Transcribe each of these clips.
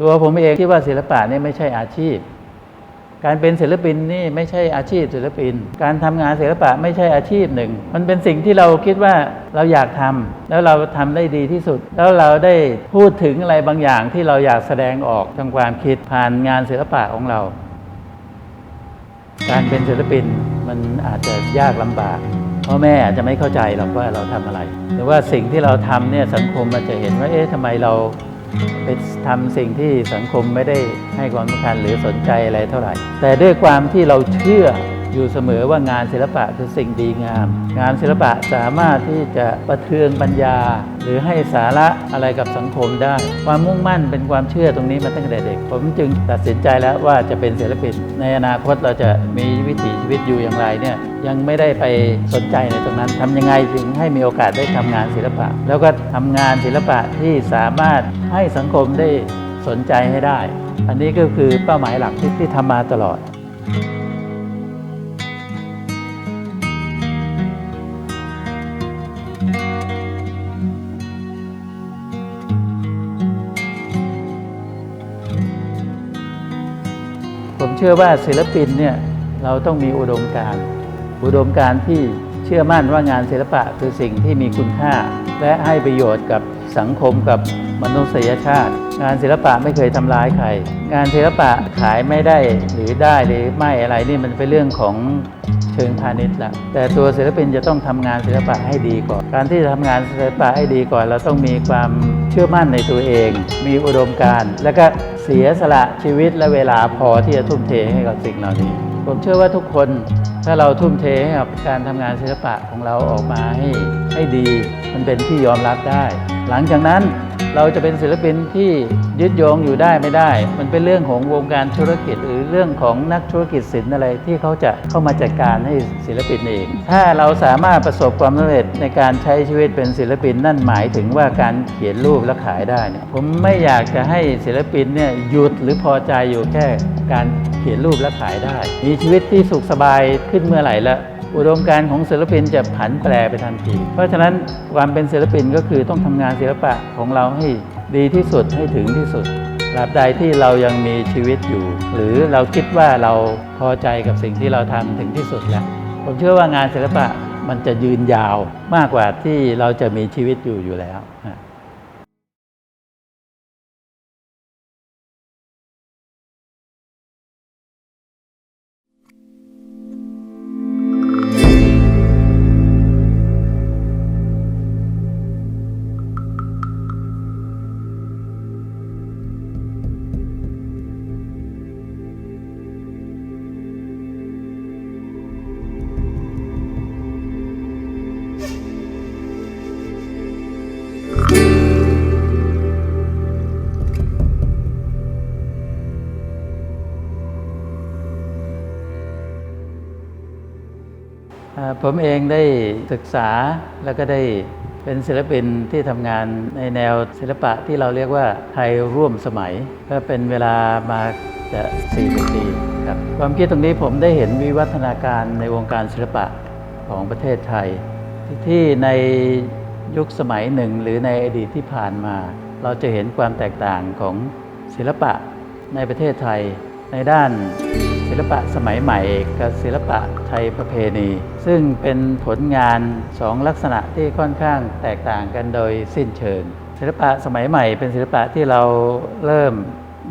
ตัวผมเองคิดว่าศิลปะนี่ไม่ใช่อาชีพ การเป็นศิลปินนี่ไม่ใช่อาชีพศิลปิน การทำงานศิลปะไม่ใช่อาชีพหนึ่ง มันเป็นสิ่งที่เราคิดว่าเราอยากทำแล้วเราทำได้ดีที่สุด แล้วเราได้พูดถึงอะไรบางอย่างที่เราอยากแสดงออกทางความคิดผ่านงานศิลปะของเรา การเป็นศิลปินมันอาจจะยากลำบากพ่อแม่อาจจะไม่เข้าใจหรอกว่าเราทำอะไร หรือว่าสิ่งที่เราทำเนี่ยสังคมมันจะเห็นว่าเอ๊ะทำไมเรา ไปทำสิ่งที่สังคมไม่ได้ให้ความสำคัญหรือสนใจอะไรเท่าไหร่ แต่ด้วยความที่เราเชื่อ อยู่เสมอว่างานศิลปะคือสิ่งดีงาม งานศิลปะสามารถที่จะประเทืองปัญญา หรือให้สาระอะไรกับสังคมได้ ความมุ่งมั่นเป็นความเชื่อตรงนี้มาตั้งแต่เด็ก ผมจึงตัดสินใจแล้วว่าจะเป็นศิลปิน ในอนาคตเราจะมีวิถีชีวิตอยู่อย่างไรเนี่ยยังไม่ได้ไปสนใจในตรงนั้นทำยังไงจึงให้มีโอกาสได้ทำงานศิลปะ แล้วก็ทำงานศิลปะที่สามารถให้สังคมได้สนใจให้ได้ อันนี้ก็คือเป้าหมายหลักที่ที่ทำมาตลอด ผมเชื่อว่าศิลปินเนี่ยเราต้องมีอุดมการณ์อุดมการณ์ที่เชื่อมั่นว่างานศิลปะคือสิ่งที่มีคุณค่า และให้ประโยชน์กับสังคมกับมนุษยชาติ งานศิลปะไม่เคยทำร้ายใคร งานศิลปะขายไม่ได้หรือได้หรือไม่อะไรนี่มันเป็นเรื่องของเชิงพาณิชย์ละแต่ตัวศิลปินจะต้องทำงานศิลปะให้ดีก่อน การที่จะทำงานศิลปะให้ดีก่อน เราต้องมีความเชื่อมั่นในตัวเอง มีอุดมการณ์แล้วก็ เสียสละชีวิตและเวลาพอที่จะทุ่มเทให้กับสิ่งเหล่านี้ ผมเชื่อว่าทุกคนถ้าเราทุ่มเทให้กับการทำงานศิลปะของเราออกมาให้ให้ดี มันเป็นที่ยอมรับได้ หลังจากนั้นเราจะเป็นศิลปินที่ยึดโยงอยู่ได้ไม่ได้ มันเป็นเรื่องของวงการธุรกิจ หรือเรื่องของนักธุรกิจศิลป์อะไรที่เขาจะเข้ามาจัดการให้ศิลปินเอง ถ้าเราสามารถประสบความสำเร็จในการใช้ชีวิตเป็นศิลปินนั่นหมายถึงว่าการเขียนรูปและขายได้เนี่ยผมไม่อยากจะให้ศิลปินเนี่ยหยุดหรือพอใจอยู่แค่การเขียนรูปและขายได้ มีชีวิตที่สุขสบายขึ้นเมื่อไหร่ละ อุดมการณ์ของศิลปินจะผันแปรไปทันที เพราะฉะนั้นความเป็นศิลปินก็คือต้องทำงานศิลปะของเราให้ดีที่สุดให้ถึงที่สุดตราบใดที่เรายังมีชีวิตอยู่ หรือเราคิดว่าเราพอใจกับสิ่งที่เราทำถึงที่สุดแล้ว ผมเชื่อว่างานศิลปะมันจะยืนยาวมากกว่าที่เราจะมีชีวิตอยู่อยู่แล้ว ผมเองได้ศึกษาแล้วก็ได้เป็นศิลปินที่ทำงานในแนวศิลปะที่เราเรียกว่าไทยร่วมสมัย ก็เป็นเวลามาจะ40ปีครับความคิดตรงนี้ผมได้เห็นวิวัฒนาการในวงการศิลปะของประเทศไทย ที่ที่ในยุคสมัยหนึ่งหรือในอดีตที่ผ่านมา เราจะเห็นความแตกต่างของศิลปะในประเทศไทยในด้าน ศิลปะสมัยใหม่ กับศิลปะไทยประเพณี ซึ่งเป็นผลงานสองลักษณะที่ค่อนข้างแตกต่างกันโดยสิ้นเชิง ศิลปะสมัยใหม่ เป็นศิลปะที่เราเริ่ม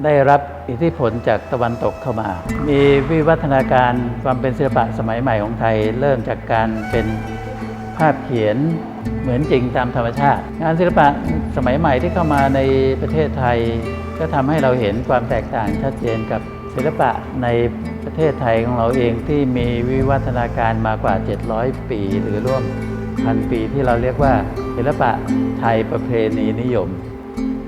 ได้รับอิทธิพลจากตะวันตกเข้ามา มีวิวัฒนาการความเป็นศิลปะสมัยใหม่ของไทย เริ่มจากการเป็นภาพเขียนเหมือนจริงตามธรรมชาติ งานศิลปะสมัยใหม่ที่เข้ามาในประเทศไทย ก็ทำให้เราเห็นความแตกต่างชัดเจนกับศิลปะใน ประเทศไทยของเราเองที่มีวิวัฒนาการมากว่า 700 ปี หรือร่วมพันปีที่เราเรียกว่าศิลปะไทยประเพณีนิยม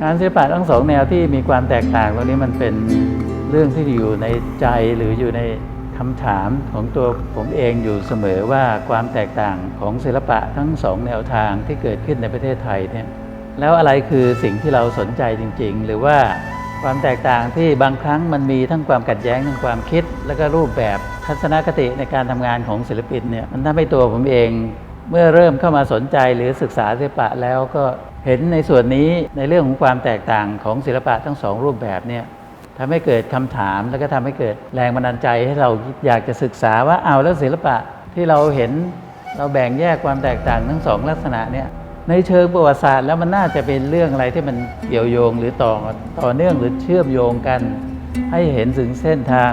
งานศิลปะทั้งสองแนวที่มีความแตกต่างตรงนี้มันเป็นเรื่องที่อยู่ในใจหรืออยู่ในคำถามของตัวผมเองอยู่เสมอว่าความแตกต่างของศิลปะทั้งสองแนวทางที่เกิดขึ้นในประเทศไทยเนี่ยแล้วอะไรคือสิ่งที่เราสนใจจริง ๆ หรือว่า ความแตกต่างที่บางครั้งมันมีทั้งความขัดแย้งทั้งความคิด แล้วก็รูปแบบทัศนคติในการทำงานของศิลปินเนี่ยมันทำให้ตัวผมเอง เมื่อเริ่มเข้ามาสนใจหรือศึกษาศิลปะแล้วก็เห็นในส่วนนี้ในเรื่องของความแตกต่างของศิลปะทั้งสองรูปแบบเนี่ยทำให้เกิดคำถามแล้วก็ทำให้เกิดแรงบันดาลใจให้เราอยากจะศึกษาว่าเอาแล้วศิลปะที่เราเห็นเราแบ่งแยกความแตกต่างทั้งสองลักษณะเนี่ย ในเชิงประวัติศาสตร์แล้วมันน่าจะเป็นเรื่องอะไรที่มันเกี่ยวโยงหรือต่อต่อเนื่องหรือเชื่อมโยงกัน ให้เห็นถึงเส้นทาง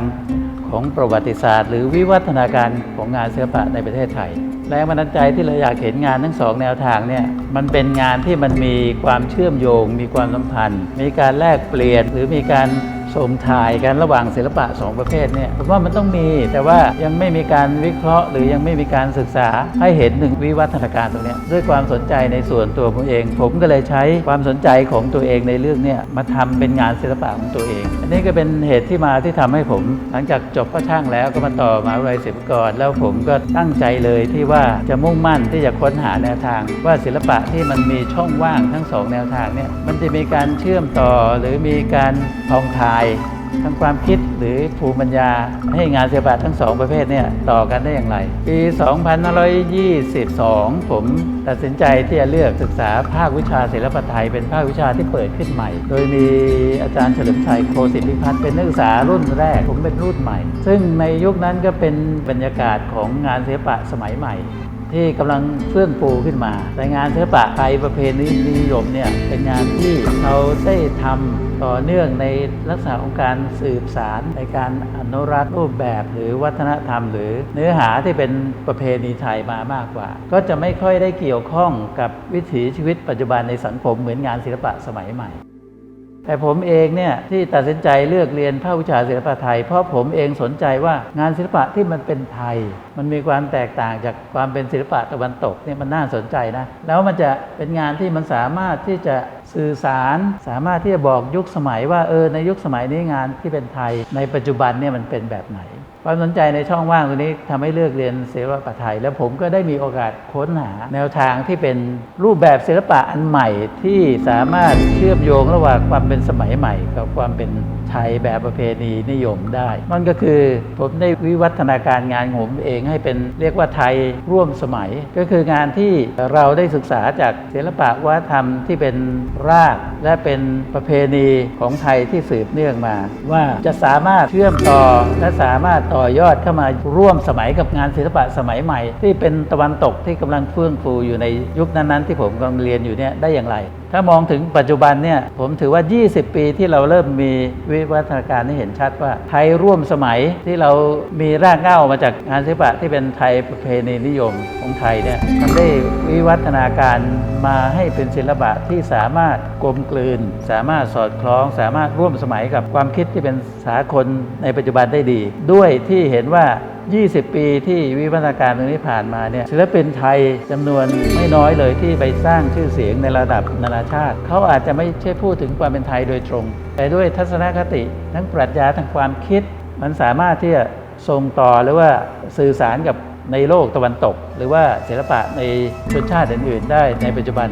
ของประวัติศาสตร์ หรือวิวัฒนาการของงานศิลปะในประเทศไทย แรงบันดาลใจที่เราอยากเห็นงานทั้งสองแนวทางเนี่ยมันเป็นงานที่มันมีความเชื่อมโยง มีความสัมพันธ์ มีการแลกเปลี่ยนหรือมีการ ส่งถ่ายกันระหว่างศิลปะสองประเภทเนี่ยผมว่ามันต้องมีแต่ว่ายังไม่มีการวิเคราะห์ หรือยังไม่มีการศึกษาให้เห็นถึงวิวัฒนาการตรงนี้ด้วยความสนใจในส่วนตัวผมเอง ผมก็เลยใช้ความสนใจของตัวเองในเรื่องเนี้ยมาทำเป็นงานศิลปะของตัวเอง อันนี้ก็เป็นเหตุที่มาที่ทำให้ผม หลังจากจบก็ช่างแล้วก็มาต่อมาวิทยาลัยศิลปากรแล้วผมก็ตั้งใจเลยที่ว่าจะมุ่งมั่นที่จะค้นหาแนวทาง ว่าศิลปะที่มันมีช่องว่างทั้งสองแนวทางเนี่ยมันจะมีการเชื่อมต่อหรือมีการพองทายทางความคิดหรือภูมิปัญญาให้งานศิลปะทั้งสองประเภทเนี่ยต่อกันได้อย่างไร ปี 2522 ผมตัดสินใจที่จะเลือกศึกษาภาควิชาศิลปะไทย เป็นภาควิชาที่เปิดขึ้นใหม่ โดยมีอาจารย์เฉลิมชัยโคสิทธิพัฒน์เป็นนักศึกษารุ่นแรก ผมเป็นรุ่นใหม่ ซึ่งในยุคนั้นก็เป็นบรรยากาศของงานศิลปะสมัยใหม่ ที่กำลังเฟื่องฟูขึ้นมา แต่งานศิลปะไทยประเพณีนิยมเนี่ยเป็นงานที่เราได้ทำต่อเนื่องในลักษณะของการสืบสารในการอนุรักษ์รูปแบบหรือวัฒนธรรม หรือเนื้อหาที่เป็นประเพณีไทยมามากกว่า ก็จะไม่ค่อยได้เกี่ยวข้องกับวิถีชีวิตปัจจุบันในสังคมเหมือนงานศิลปะสมัยใหม่ แต่ผมเองเนี่ยที่ตัดสินใจเลือกเรียนภาควิชาศิลปะไทย เพราะผมเองสนใจว่างานศิลปะที่มันเป็นไทย มันมีความแตกต่างจากความเป็นศิลปะตะวันตกเนี่ยมันน่าสนใจนะแล้วมันจะเป็นงานที่มันสามารถที่จะสื่อสารสามารถที่จะบอกยุคสมัยว่าเออในยุคสมัยนี้งานที่เป็นไทย ในปัจจุบันเนี่ยมันเป็นแบบไหน ความสนใจในช่องว่างตรงนี้ทำให้เลือกเรียนศิลปะไทย แล้วผมก็ได้มีโอกาสค้นหาแนวทางที่เป็นรูปแบบศิลปะอันใหม่ที่สามารถเชื่อมโยงระหว่างความเป็นสมัยใหม่กับความเป็น ไทยแบบประเพณีนิยมได้มันก็คือผมได้วิวัฒนาการงานของผมเองให้เป็นเรียกว่าไทยร่วมสมัย ก็คืองานที่เราได้ศึกษาจากศิลปะวัฒนธรรมที่เป็นรากและเป็นประเพณีของไทยที่สืบเนื่องมา ว่าจะสามารถเชื่อมต่อและสามารถต่อยอดเข้ามาร่วมสมัยกับงานศิลปะสมัยใหม่ ที่เป็นตะวันตกที่กำลังเฟื่องฟูอยู่ในยุคนั้นๆ ที่ผมกำลังเรียนอยู่เนี่ยได้อย่างไร ถ้ามองถึงปัจจุบันเนี่ยผมถือว่า 20 ปีที่เราเริ่มมีวิวัฒนาการที่เห็นชัดว่าไทยร่วมสมัยที่เรามีรากเหง้ามาจากงานศิลปะที่เป็นไทยประเพณีนิยมของไทยเนี่ยมันได้วิวัฒนาการมาให้เป็นศิลปะที่สามารถกลมกลืน สามารถสอดคล้อง สามารถร่วมสมัยกับความคิดที่เป็นสากลในปัจจุบันได้ดี ด้วยที่เห็นว่า20 ปีที่วิวัฒนาการตรงนี้ผ่านมาเนี่ยศิลปินไทยจำนวนไม่น้อยเลยที่ไปสร้างชื่อเสียงในระดับนานาชาติ เขาอาจจะไม่ใช่พูดถึงความเป็นไทยโดยตรง แต่ด้วยทัศนคติ ทั้งปรัชญาทั้งความคิด มันสามารถที่จะส่งต่อหรือว่าสื่อสารกับในโลกตะวันตก หรือว่าศิลปะในชนชาติอื่นๆ ได้ในปัจจุบัน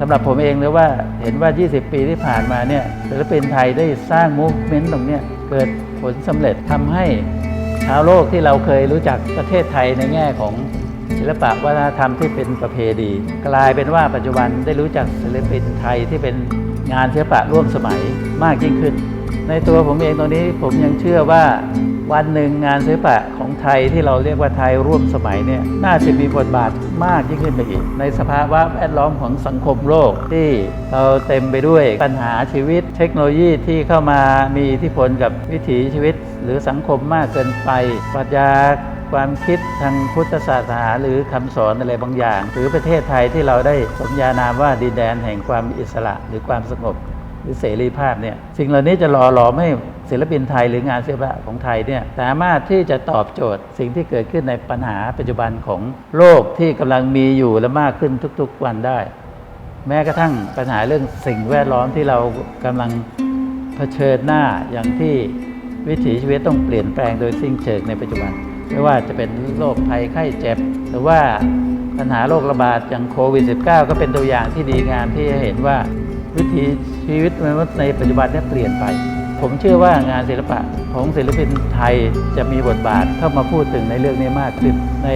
สำหรับผมเองเลยว่าเห็นว่า 20 ปีที่ผ่านมาเนี่ยศิลปินไทยได้สร้างมูฟเมนต์ตรงนี้เกิดผลสำเร็จทำให้ ชาวโลกที่เราเคยรู้จักประเทศไทยในแง่ของศิลปะวัฒนธรรมที่เป็นประเพณีกลายเป็นว่าปัจจุบันได้รู้จักศิลปินไทยที่เป็นงานศิลปะร่วมสมัยมากยิ่งขึ้น ในตัวผมเองตรงนี้ผมยังเชื่อว่าวันหนึ่งงานศิลปะของ ไทยที่เราเรียกว่าไทยร่วมสมัยเนี่ยน่าจะมีบทบาทมากยิ่งขึ้นไปอีก ในสภาวะแวดล้อมของสังคมโลกที่เราเต็มไปด้วยปัญหาชีวิต เทคโนโลยีที่เข้ามามีอิทธิพลกับวิถีชีวิต หรือสังคมมากเกินไปปรัชญาความคิดทางพุทธศาสนาหรือคำสอนอะไรบางอย่าง หรือประเทศไทยที่เราได้สมญานามว่าดินแดนแห่งความอิสระหรือความสงบหรือเสรีภาพเนี่ยสิ่งเหล่านี้จะหล่อหลอมให้ ศิลปินไทยหรืองานศิลปะของไทยเนี่ยสามารถที่จะตอบโจทย์สิ่งที่เกิดขึ้นในปัญหาปัจจุบันของโลกที่กำลังมีอยู่และมากขึ้นทุกๆวันได้ แม้กระทั่งปัญหาเรื่องสิ่งแวดล้อมที่เรากำลังเผชิญหน้าอย่างที่วิถีชีวิตต้องเปลี่ยนแปลงโดยสิ้นเชิงในปัจจุบัน ไม่ว่าจะเป็นโรคภัยไข้เจ็บ หรือว่าปัญหาโรคระบาดอย่างโควิด -19 ก็เป็นตัวอย่างที่ดีงามที่จะเห็นว่าวิถีชีวิตมนุษย์ในปัจจุบันนี่ยเปลี่ยนไป ผมเชื่อว่างานศิลปะของศิลปินไทยจะมีบทบาทเข้ามาพูดถึงในเรื่องนี้มากขึ้น ใน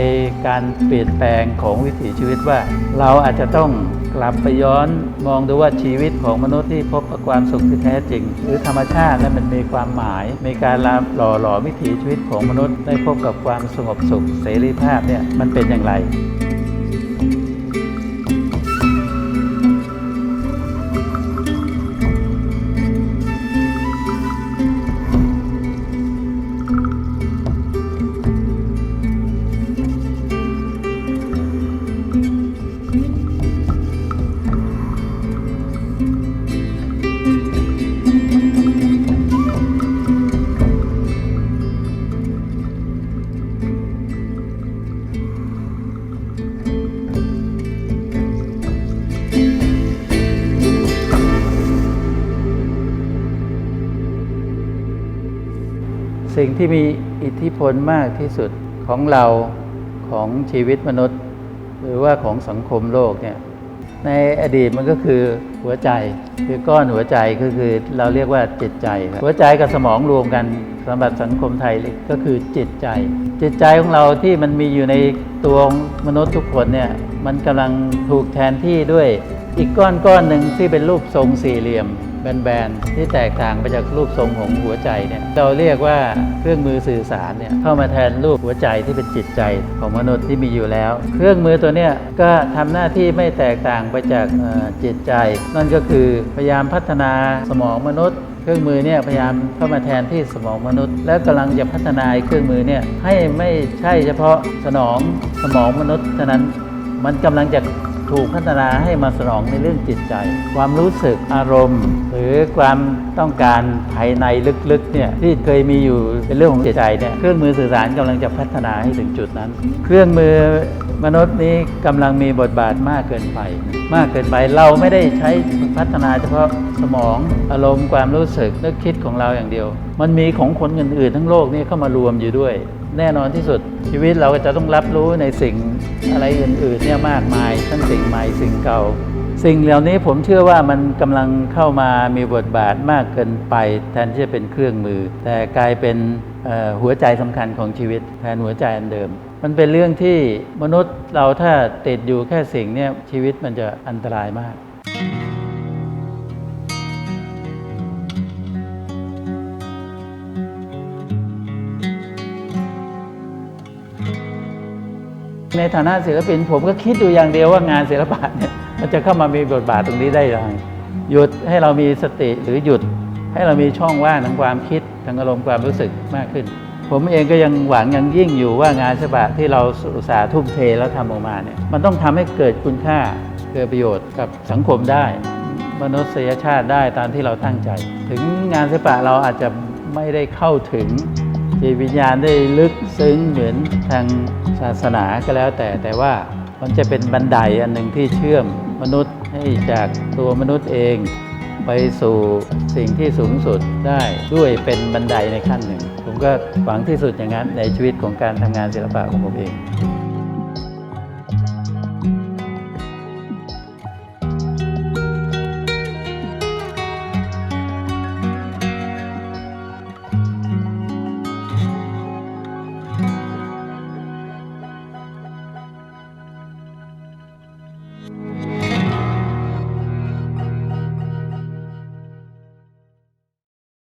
การเปลี่ยนแปลงของวิถีชีวิตว่า เราอาจจะต้องกลับไปย้อนมองดูว่าชีวิตของมนุษย์ที่พบกับความสุขที่แท้จริง หรือธรรมชาตินั้นมันมีความหมาย มีการหล่อหลอมวิถีชีวิตของมนุษย์ได้พบกับความสงบสุขเสรีภาพเนี่ยมันเป็นอย่างไร สิ่งที่มีอิทธิพลมากที่สุดของเราของชีวิตมนุษย์ หรือว่าของสังคมโลกเนี่ยในอดีตมันก็คือหัวใจคือก้อนหัวใจก็คือเราเรียกว่าจิตใจครับหัวใจกับสมองรวมกันสำหรับสังคมไทยก็คือจิตใจ จิตใจของเราที่มันมีอยู่ในตัวมนุษย์ทุกคนเนี่ยมันกำลังถูกแทนที่ด้วย อีกก้อนก้อนหนึ่งที่เป็นรูปทรงสี่เหลี่ยมแบนๆที่แตกต่างไปจากรูปทรงของหัวใจเนี่ยเราเรียกว่าเครื่องมือสื่อสารเนี่ยเข้ามาแทนรูปหัวใจที่เป็นจิตใจของมนุษย์ที่มีอยู่แล้ว เครื่องมือตัวเนี้ยก็ทำหน้าที่ไม่แตกต่างไปจากจิตใจ นั่นก็คือพยายามพัฒนาสมองมนุษย์เครื่องมือเนี่ยพยายามเข้ามาแทนที่สมองมนุษย์ และกำลังจะพัฒนาเครื่องมือเนี่ยให้ไม่ใช่เฉพาะสนองสมองมนุษย์เท่านั้นมันกำลังจะ ถูกพัฒนาให้มาสนองในเรื่องจิตใจ ความรู้สึกอารมณ์ หรือความต้องการภายในลึกๆเนี่ยที่เคยมีอยู่เป็นเรื่องของจิตใจเนี่ยเครื่องมือสื่อสารกำลังจะพัฒนาให้ถึงจุดนั้น เครื่องมือ มนุษย์นี้กำลังมีบทบาทมากเกินไป มากเกินไปเราไม่ได้ใช้พัฒนาเฉพาะสมองอารมณ์ความรู้สึกนึกคิดของเราอย่างเดียว มันมีของคนอื่นๆทั้งโลกนี้เข้ามารวมอยู่ด้วย แน่นอนที่สุดชีวิตเราก็จะต้องรับรู้ในสิ่งอะไรอื่นๆเนี่ยมากมาย ทั้งสิ่งใหม่สิ่งเก่า สิ่งเหล่านี้ผมเชื่อว่ามันกำลังเข้ามามีบทบาทมากเกินไป แทนที่จะเป็นเครื่องมือ แต่กลายเป็นหัวใจสำคัญของชีวิต แทนหัวใจอันเดิม มันเป็นเรื่องที่มนุษย์เราถ้าติดอยู่แค่สิ่งนี้ชีวิตมันจะอันตรายมาก ในฐานะศิลปินผมก็คิดอยู่อย่างเดียวว่างานศิลปะเนี่ยมันจะเข้ามามีบทบาทตรงนี้ได้ยังไงหยุดให้เรามีสติหรือหยุด ให้เรามีช่องว่างทางความคิดทางอารมณ์ความรู้สึกมากขึ้น ผมเองก็ยังหวังยังยิ่งอยู่ว่างานศิลปะที่เราอุตสาห์ทุ่มเทแล้วทำออกมาเนี่ยมันต้องทำให้เกิดคุณค่าเกิดประโยชน์กับสังคมได้ มนุษยชาติได้ตามที่เราตั้งใจ ถึงงานศิลปะเราอาจจะไม่ได้เข้าถึงจิตวิญญาณได้ลึกซึ้งเหมือนทางศาสนาก็แล้วแต่แต่ว่ามันจะเป็นบันไดอันหนึ่งที่เชื่อมมนุษย์ให้จากตัวมนุษย์เอง ไปสู่สิ่งที่สูงสุดได้ด้วยเป็นบันไดในขั้นหนึ่ง ก็หวังที่สุดอย่างนั้นในชีวิตของการทำงานศิลปะของผมเอง